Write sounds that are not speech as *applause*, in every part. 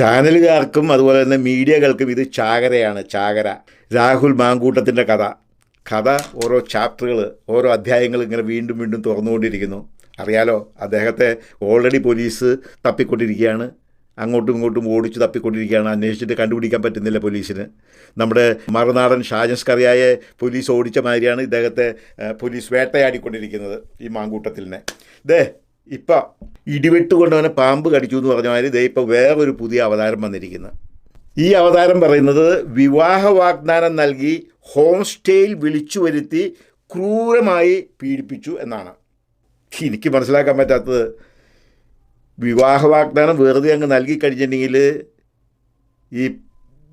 ചാനലുകാർക്കും അതുപോലെ തന്നെ മീഡിയകൾക്കും ഇത് ചാകരയാണ് ചാകര. രാഹുൽ മാങ്കൂട്ടത്തിന്റെ കഥ. കഥ ഓരോ ചാപ്റ്ററുകൾ ഓരോ അധ്യായങ്ങൾ ഇങ്ങനെ വീണ്ടും വീണ്ടും തുറന്നുകൊണ്ടിരിക്കുന്നു. അറിയാലോ അദ്ദേഹത്തെ ഓൾറെഡി പോലീസ് തപ്പിക്കൊണ്ടിരിക്കുകയാണ്. അങ്ങോട്ടും ഇങ്ങോട്ടും ഓടിച്ച് തപ്പിക്കൊണ്ടിരിക്കുകയാണ്. അന്വേഷിച്ചിട്ട് കണ്ടുപിടിക്കാൻ പറ്റുന്നില്ല പോലീസിന്. നമ്മുടെ മറുനാടൻ ഷാജൻസ് കറിയായ പോലീസ് ഓടിച്ച മാതിരിയാണ് ഇദ്ദേഹത്തെ പോലീസ് വേട്ടയാടിക്കൊണ്ടിരിക്കുന്നത് ഈ മാങ്കൂട്ടത്തിലിനെ. ദേ ഇപ്പം ഇടിവെട്ട് കൊണ്ടവനെ പാമ്പ് കടിച്ചു എന്ന് പറഞ്ഞ മാതിരി ഇതേ ഇപ്പം വേറൊരു പുതിയ അവതാരം വന്നിരിക്കുന്നത് ഈ അവതാരം പറയുന്നത് വിവാഹ വാഗ്ദാനം നൽകി ഹോം സ്റ്റേയിൽ വിളിച്ചു വരുത്തി ക്രൂരമായി പീഡിപ്പിച്ചു എന്നാണ്. എനിക്ക് മനസ്സിലാക്കാൻ പറ്റാത്തത്. വിവാഹ വാഗ്ദാനം വെറുതെ അങ്ങ് നൽകി കഴിഞ്ഞിട്ടുണ്ടെങ്കിൽ ഈ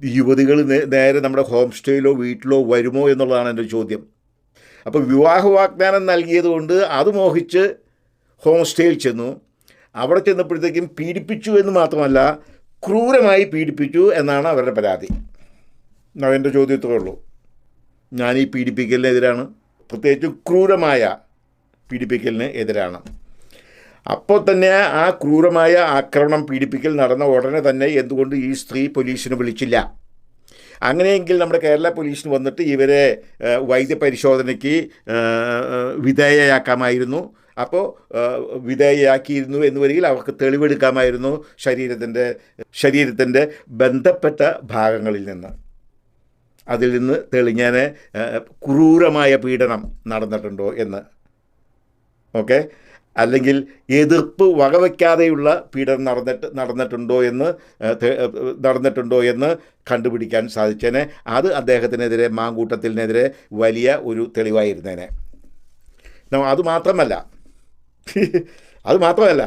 യുവതികൾ നേരെ നമ്മുടെ ഹോം സ്റ്റേയിലോ വീട്ടിലോ വരുമോ എന്നുള്ളതാണ് എന്റെ ചോദ്യം. അപ്പോൾ വിവാഹ വാഗ്ദാനം നൽകിയത് കൊണ്ട് അത് മോഹിച്ച് ഹോം സ്റ്റേയിൽ ചെന്നു. അവിടെ ചെന്നപ്പോഴത്തേക്കും പീഡിപ്പിച്ചു എന്ന് മാത്രമല്ല ക്രൂരമായി പീഡിപ്പിച്ചു എന്നാണ് അവരുടെ പരാതി. എന്റെ ചോദ്യത്തേ ഉള്ളൂ. ഞാൻ ഈ പീഡിപ്പിക്കലിനെതിരാണ് പ്രത്യേകിച്ചും ക്രൂരമായ പീഡിപ്പിക്കലിന് എതിരാണ്. അപ്പോൾ തന്നെ ആ ക്രൂരമായ ആക്രമണം പീഡിപ്പിക്കൽ നടന്ന ഉടനെ തന്നെ എന്തുകൊണ്ട് ഈ സ്ത്രീ പോലീസിനെ വിളിച്ചില്ല? അങ്ങനെയെങ്കിൽ നമ്മുടെ കേരള പോലീസിന് വന്നിട്ട് ഇവരെ വൈദ്യപരിശോധനയ്ക്ക് വിധേയയാക്കാമായിരുന്നു. അപ്പോൾ വിധേയയാക്കിയിരുന്നു എന്ന് വരികിൽ അവർക്ക് തെളിവെടുക്കാമായിരുന്നു ശരീരത്തിന്റെ ശരീരത്തിന്റെ ബന്ധപ്പെട്ട ഭാഗങ്ങളിൽ നിന്ന്. അതിൽ നിന്ന് തെളിഞ്ഞാൽ ക്രൂരമായ പീഡനം നടന്നിട്ടുണ്ടോ എന്ന്. ഓക്കെ? അല്ലെങ്കിൽ എതിർപ്പ് വകവയ്ക്കാതെയുള്ള പീഡനം നടന്നിട്ട് നടന്നിട്ടുണ്ടോ എന്ന് നടന്നിട്ടുണ്ടോ എന്ന് കണ്ടുപിടിക്കാൻ സാധിച്ചേനെ. അത് അദ്ദേഹത്തിനെതിരെ മാങ്കൂട്ടത്തിനെതിരെ വലിയ ഒരു തെളിവായിരുന്നേനെ. അത് മാത്രമല്ല *laughs* അത് മാത്രമല്ല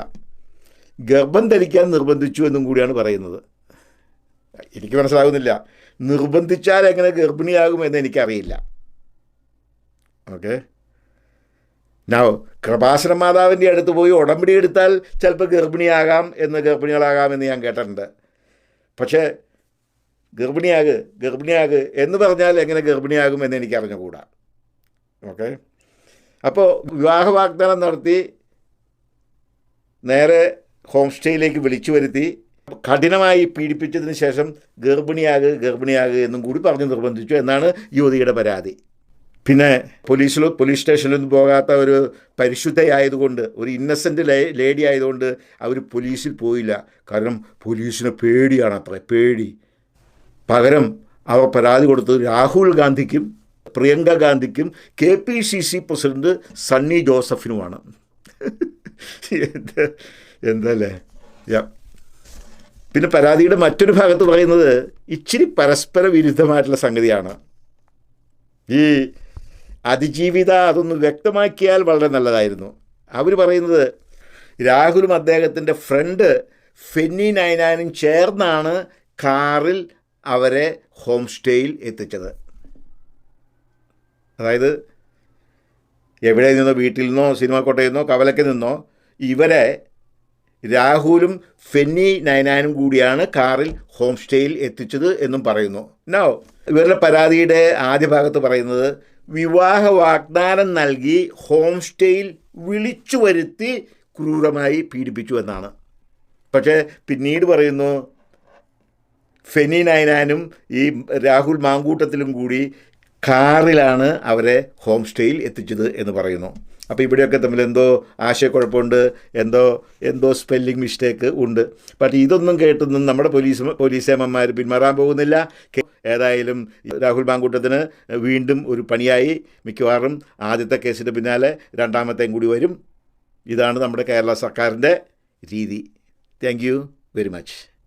ഗർഭം ധരിക്കാൻ നിർബന്ധിച്ചു എന്നും കൂടിയാണ് പറയുന്നത്. എനിക്ക് മനസ്സിലാകുന്നില്ല. നിർബന്ധിച്ചാൽ എങ്ങനെ ഗർഭിണിയാകുമെന്ന് എനിക്കറിയില്ല. ഓക്കെ? നോ കൃപാസന മാതാവിന്റെ അടുത്ത് പോയി ഉടമ്പടി എടുത്താൽ ചിലപ്പോൾ ഗർഭിണിയാകാം എന്ന് ഗർഭിണികളാകാം എന്ന് ഞാൻ കേട്ടിട്ടുണ്ട്. പക്ഷേ ഗർഭിണിയാക് ഗർഭിണിയാക് എന്ന് പറഞ്ഞാൽ എങ്ങനെ ഗർഭിണിയാകും എന്ന് എനിക്ക് അറിഞ്ഞുകൂടാ ഓക്കെ? അപ്പോൾ വിവാഹ വാഗ്ദാനം നടത്തി നേരെ ഹോം സ്റ്റേയിലേക്ക് വിളിച്ചു വരുത്തി. കഠിനമായി പീഡിപ്പിച്ചതിന് ശേഷം ഗർഭിണിയാകുക ഗർഭിണിയാകുക എന്നും കൂടി പറഞ്ഞ് നിർബന്ധിച്ചു എന്നാണ് യുവതിയുടെ പരാതി. പിന്നെ പോലീസിലോ പോലീസ് സ്റ്റേഷനിലൊന്നും പോകാത്ത ഒരു പരിശുദ്ധയായതുകൊണ്ട് ഒരു ഇന്നസെന്റ് ലേഡി ആയതുകൊണ്ട് അവർ പോലീസിൽ പോയില്ല. കാരണം പോലീസിന് പേടിയാണ് അത്ര പേടി. പകരം അവർ പരാതി കൊടുത്തത് രാഹുൽ ഗാന്ധിക്കും Priyanka ഗാന്ധിക്കും K P C C president Sunny ജോസഫിനുമാണ്. *laughs* എന്തല്ലേ? യാ. പിന്നെ പരാതിയുടെ മറ്റൊരു ഭാഗത്ത് പറയുന്നത് ഇച്ചിരി പരസ്പര വിരുദ്ധമായിട്ടുള്ള സംഗതിയാണ്. ഈ അതിജീവിത അതൊന്ന് വ്യക്തമാക്കിയാൽ വളരെ നല്ലതായിരുന്നു. അവർ പറയുന്നത് രാഹുലും അദ്ദേഹത്തിന്റെ ഫ്രണ്ട് ഫെന്നി നൈനാനും ചേർന്നാണ് കാറിൽ അവരെ ഹോം സ്റ്റേയിൽ എത്തിച്ചത്. അതായത് എവിടെ നിന്നോ വീട്ടിൽ നിന്നോ സിനിമ കോട്ടയിൽ നിന്നോ കവലയ്ക്ക് നിന്നോ ഇവരെ രാഹുലും ഫെന്നി നയനാനും കൂടിയാണ് കാറിൽ ഹോം സ്റ്റേയിൽ എത്തിച്ചത് എന്നും പറയുന്നു. നോ ഇവരുടെ പരാതിയുടെ ആദ്യ ഭാഗത്ത് പറയുന്നത് വിവാഹ വാഗ്ദാനം നൽകി ഹോം സ്റ്റേയിൽ വിളിച്ചു വരുത്തി ക്രൂരമായി പീഡിപ്പിച്ചു എന്നാണ്. പക്ഷേ പിന്നീട് പറയുന്നു ഫെനി നയനാനും ഈ രാഹുൽ മാങ്കൂട്ടത്തിലും കൂടി കാറിലാണ് അവരെ ഹോം സ്റ്റേയിൽ എത്തിച്ചത് എന്ന് പറയുന്നു. അപ്പോൾ ഇവിടെയൊക്കെ തമ്മിൽ എന്തോ ആശയക്കുഴപ്പമുണ്ട് എന്തോ എന്തോ സ്പെല്ലിംഗ് മിസ്റ്റേക്ക് ഉണ്ട്. പക്ഷേ ഇതൊന്നും കേട്ടൊന്നും നമ്മുടെ പോലീസ് പോലീസേമന്മാർ പിന്മാറാൻ പോകുന്നില്ല. ഏതായാലും രാഹുൽ മാങ്കൂട്ടത്തിന് വീണ്ടും ഒരു പണിയായി. മിക്കവാറും ആദ്യത്തെ കേസിന്റെ പിന്നാലെ രണ്ടാമത്തെയും കൂടി വരും. ഇതാണ് നമ്മുടെ കേരള സർക്കാരിന്റെ രീതി. Thank you very much